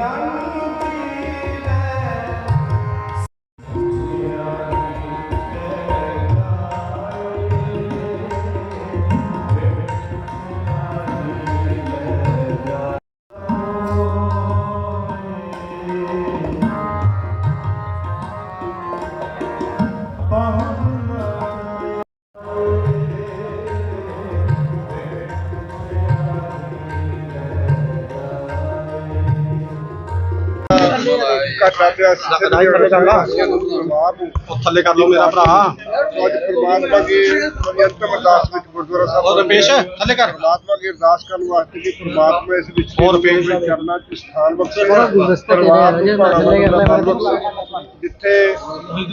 Amen. ਜਾਂਦੇ ਆ ਘਾਟਾ ਪਿਆ ਸੀ। ਤੇ ਥੱਲੇ ਕਰ ਲਾ। ਪਰਿਵਾਰ ਨੂੰ ਉਹ ਥੱਲੇ ਕਰ ਲਓ ਮੇਰਾ ਭਰਾ। ਅੱਜ ਪਰਮਾਤਮਾ ਦੀ ਨਿਰੰਤਮ ਅਰਦਾਸ ਵਿੱਚ ਗੁਰਦੁਆਰਾ ਸਾਹਿਬ ਉਹ ਰੁਪੇਸ਼ ਥੱਲੇ ਕਰ। ਪਰਮਾਤਮਾ ਦੀ ਅਰਦਾਸ ਕਰਨ ਵਾਸਤੇ ਕਿ ਪਰਮਾਤਮਾ ਇਸ ਵਿੱਚ ਹੋਰ ਰੁਪਏ ਵੀ ਕਰਨਾ ਕਿ ਸਥਾਨ ਬਖਸ਼ੇ ਥੋੜ੍ਹਾ ਗੁਲਦਸਤਾ ਦੇ ਪਰਿਵਾਰ ਦਿਓ, ਜੇ ਨੂੰ ਮੈਂ ਥੱਲੇ ਕਰ ਲਿਆ, ਭਾਣਾ ਬਖਸ਼ੇ। ਜਿੱਥੇ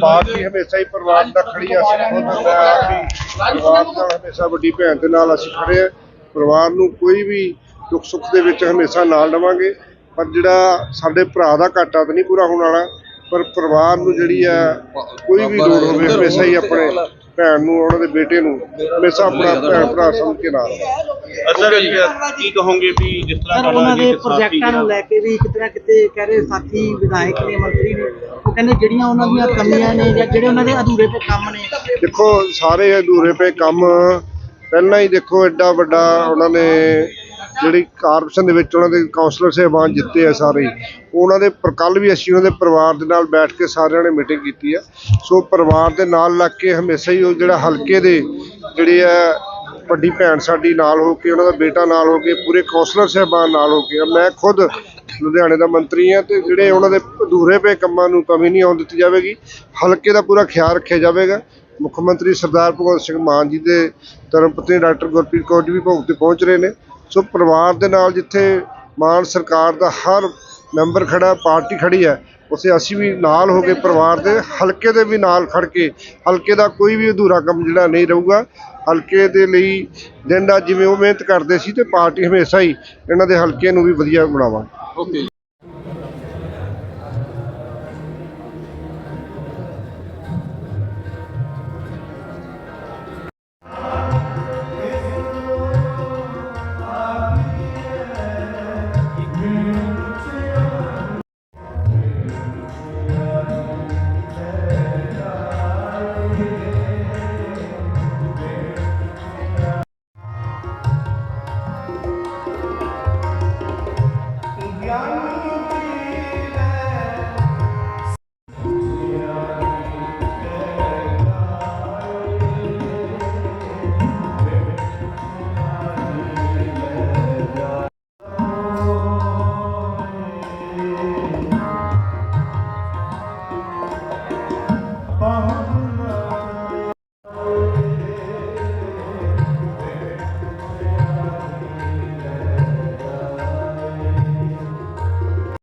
ਪਾਰਟੀ ਹਮੇਸ਼ਾ ਹੀ ਪਰਿਵਾਰ ਦਾ ਖੜੀ ਆ ਅਸੀਂ ਖੁਦ ਮੈਂ ਆਪ ਹੀ ਪਰਿਵਾਰ ਨਾਲ ਹਮੇਸ਼ਾ ਵੱਡੀ ਭੈਣ ਦੇ ਨਾਲ ਅਸੀਂ ਖੜੇ ਆ। ਪਰਿਵਾਰ ਨੂੰ ਕੋਈ ਵੀ ਦੁੱਖ ਸੁੱਖ ਦੇ ਵਿੱਚ ਹਮੇਸ਼ਾ ਨਾਲ ਲਵਾਂਗੇ ਪਰ ਜਿਹੜਾ ਸਾਡੇ ਭਰਾ ਦਾ ਘਾਟਾ ਤਾਂ ਨਹੀਂ ਪੂਰਾ ਹੋਣ ਵਾਲਾ ਪਰ ਪਰਿਵਾਰ ਨੂੰ ਜਿਹੜੀ ਆ ਕੋਈ ਵੀ ਲੋੜ ਹੋਵੇ ਹਮੇਸ਼ਾ ਹੀ ਆਪਣੇ ਭੈਣ ਨੂੰ ਉਹਨਾਂ ਦੇ ਬੇਟੇ ਨੂੰ ਹਮੇਸ਼ਾ ਆਪਣਾ ਭੈਣ ਭਰਾ ਸਮਝ ਕੇ ਨਾਲ ਅਸਰ ਕੀ ਕਹੋਗੇ ਵੀ ਜਿਸ ਤਰ੍ਹਾਂ ਉਹਨਾਂ ਦੇ ਪ੍ਰੋਜੈਕਟਾਂ ਨੂੰ ਲੈ ਕੇ ਵੀ ਕਿਤੇ ਨਾ ਕਿਤੇ ਕਹਿ ਰਹੇ ਸਾਥੀ ਵਿਧਾਇਕ ਨੇ ਮੰਤਰੀ ਨੇ ਉਹ ਕਹਿੰਦੇ ਜਿਹੜੀਆਂ ਉਹਨਾਂ ਦੀਆਂ ਕਮੀਆਂ ਨੇ ਜਾਂ ਜਿਹੜੇ ਉਹਨਾਂ ਦੇ ਅਧੂਰੇ ਤੇ ਕੰਮ ਨੇ। ਦੇਖੋ ਸਾਰੇ ਅਧੂਰੇ ਪਏ ਕੰਮ ਪਹਿਲਾਂ ਹੀ ਦੇਖੋ ਐਡਾ ਵੱਡਾ ਉਹਨਾਂ ਨੇ ਜਿਹੜੀ ਕਾਰਪੋਰੇਸ਼ਨ ਦੇ ਵਿੱਚ ਉਹਨਾਂ ਦੇ ਕਾਉਂਸਲਰ ਸਾਹਿਬਾਨ ਜਿੱਤੇ ਆ ਸਾਰੇ ਉਹਨਾਂ ਦੇ ਪਰ, ਕੱਲ੍ਹ ਵੀ ਅਸੀਂ ਉਹਨਾਂ ਦੇ ਪਰਿਵਾਰ ਦੇ ਨਾਲ ਬੈਠ ਕੇ ਸਾਰਿਆਂ ਨੇ ਮੀਟਿੰਗ ਕੀਤੀ ਆ। ਸੋ ਪਰਿਵਾਰ ਦੇ ਨਾਲ ਲੱਗ ਕੇ ਹਮੇਸ਼ਾ ਹੀ ਉਹ ਜਿਹੜਾ ਹਲਕੇ ਦੇ ਜਿਹੜੇ ਆ, ਵੱਡੀ ਭੈਣ ਸਾਡੀ ਨਾਲ ਹੋ ਕੇ, ਉਹਨਾਂ ਦਾ ਬੇਟਾ ਨਾਲ ਹੋ ਕੇ, ਪੂਰੇ ਕਾਉਂਸਲਰ ਸਾਹਿਬਾਨ ਨਾਲ ਹੋ ਕੇ, ਮੈਂ ਖੁਦ ਲੁਧਿਆਣੇ ਦਾ ਮੰਤਰੀ ਆ ਤੇ ਜਿਹੜੇ ਉਹਨਾਂ ਦੇ ਅਧੂਰੇ ਪਏ ਕੰਮਾਂ ਨੂੰ ਕਮੀ ਨਹੀਂ ਆਉਣ ਦਿੱਤੀ ਜਾਵੇਗੀ, ਹਲਕੇ ਦਾ ਪੂਰਾ ਖਿਆਲ ਰੱਖਿਆ ਜਾਵੇਗਾ। ਮੁੱਖ ਮੰਤਰੀ ਸਰਦਾਰ ਭਗਵੰਤ ਸਿੰਘ ਮਾਨ ਜੀ ਦੇ ਧਰਮ ਪਤਨੀ ਡਾਕਟਰ ਗੁਰਪ੍ਰੀਤ ਕੌਰ ਜੀ ਵੀ ਭੋਗ ਤੇ ਪਹੁੰਚ ਰਹੇ ਨੇ। ਸੋ ਪਰਿਵਾਰ ਦੇ ਨਾਲ ਜਿੱਥੇ ਮਾਨ ਸਰਕਾਰ ਦਾ ਹਰ ਮੈਂਬਰ ਖੜਾ, ਪਾਰਟੀ ਖੜੀ ਹੈ ਉਸੇ ਅਸੀਂ ਵੀ ਨਾਲ ਹੋ ਕੇ ਪਰਿਵਾਰ ਦੇ ਹਲਕੇ ਦੇ ਵੀ ਨਾਲ ਖੜ ਕੇ, ਹਲਕੇ ਦਾ ਕੋਈ ਵੀ ਅਧੂਰਾ ਕੰਮ ਜਿਹੜਾ ਨਹੀਂ ਰਹੂਗਾ। ਹਲਕੇ ਦੇ ਲਈ ਦਿਨ ਰਾਤ ਜਿਵੇਂ ਉਹ ਮਿਹਨਤ ਕਰਦੇ ਸੀ ਤੇ ਪਾਰਟੀ ਹਮੇਸ਼ਾ ਹੀ ਇਹਨਾਂ ਦੇ ਹਲਕੇ ਨੂੰ ਵੀ ਵਧੀਆ ਬਣਾਵਾਂਗੇ। ਓਕੇ ज्ञान